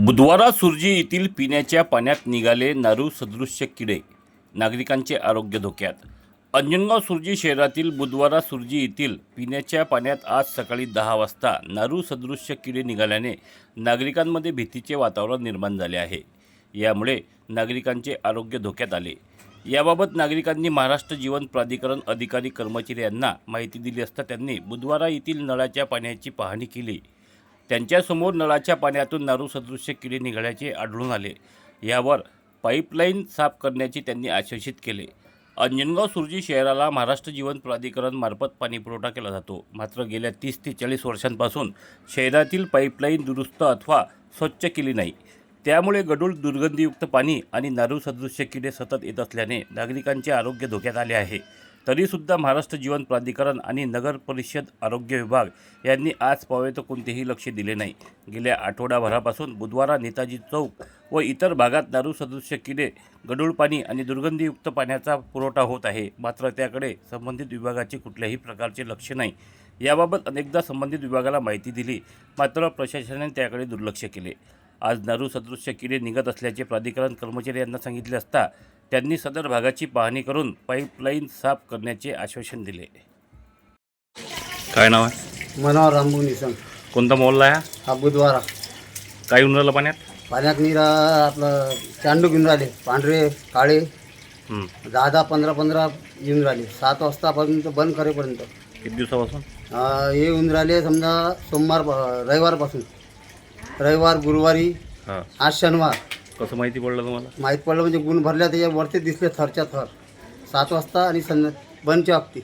बुधवारा सुरजी येथील पिण्याच्या पाण्यात निघाले नारू सदृश्य किडे नागरिकांचे आरोग्य धोक्यात. अंजनगाव सुरजी शहरातील बुधवारा सुरजी येथील पिण्याच्या पाण्यात आज सकाळी दहा वाजता नारू सदृश्य किडे निघाल्याने नागरिकांमध्ये भीतीचे वातावरण निर्माण झाले आहे. यामुळे नागरिकांचे आरोग्य धोक्यात आले. याबाबत नागरिकांनी महाराष्ट्र जीवन प्राधिकरण अधिकारी कर्मचारी यांना माहिती दिली असता त्यांनी बुधवारा येथील नळाच्या पाण्याची पाहणी केली. त्यांच्यासमोर नळाच्या पाण्यातून नारू सदृश्य किडे निघाल्याचे आढळून आले. यावर पाईपलाईन साफ करण्याचे त्यांनी आश्वासित केले. अंजनगाव सुरजी शहराला महाराष्ट्र जीवन प्राधिकरणमार्फत पाणीपुरवठा पाणी पुरवठा केला जातो. मात्र गेल्या तीस ते चाळीस वर्षांपासून शहरातील पाईपलाईन दुरुस्त अथवा स्वच्छ केली नाही. त्यामुळे गडूळ दुर्गंधीयुक्त पाणी आणि नारू सदृश्य किडे सतत येत असल्याने नागरिकांचे आरोग्य धोक्यात आले आहे. तरीसुद्धा महाराष्ट्र जीवन प्राधिकरण आणि नगर परिषद आरोग्य विभाग यांनी आज तर कोणतेही लक्ष दिले नाही. गेल्या आठवडाभरापासून बुधवारा नेताजी चौक व इतर भागात दारू सदृश्य किडे गडूळ पाणी आणि दुर्गंधीयुक्त पाण्याचा पुरवठा होत आहे. मात्र त्याकडे संबंधित विभागाचे कुठल्याही प्रकारचे लक्ष नाही. याबाबत अनेकदा संबंधित विभागाला माहिती दिली मात्र प्रशासनाने त्याकडे दुर्लक्ष केले. आज दारू सदृश्य किडे निघत असल्याचे प्राधिकरण कर्मचारी यांना सांगितले असता त्यांनी सदर भागाची पाहणी करून पाईपलाईन साफ करण्याचे आश्वासन दिले. काय नाव आहे? मनोहर रामभू निसम कोणता मोहल्ला आहे हा? हा बुधवारा. काय येऊन राहिलं पाण्यात? पाण्यात निरा आपलं चांडू घेऊन राहिले. पांढरे काळे. हं. दहा दहा पंधरा पंधरा येऊन राहिले. सात वाजतापर्यंत बंद करेपर्यंत. किती दिवसापासून? अं, हे येऊन राहिले समजा सोमवार रविवारपासून. रविवार गुरुवारी हां. आज शनिवार. कसं माहिती पडलं तुम्हाला? माहीत पडलं म्हणजे गुण भरल्या त्याच्यावरती दिसले थरच्या थर. सात वाजता आणि संध्या बंदच्या बाबतीत.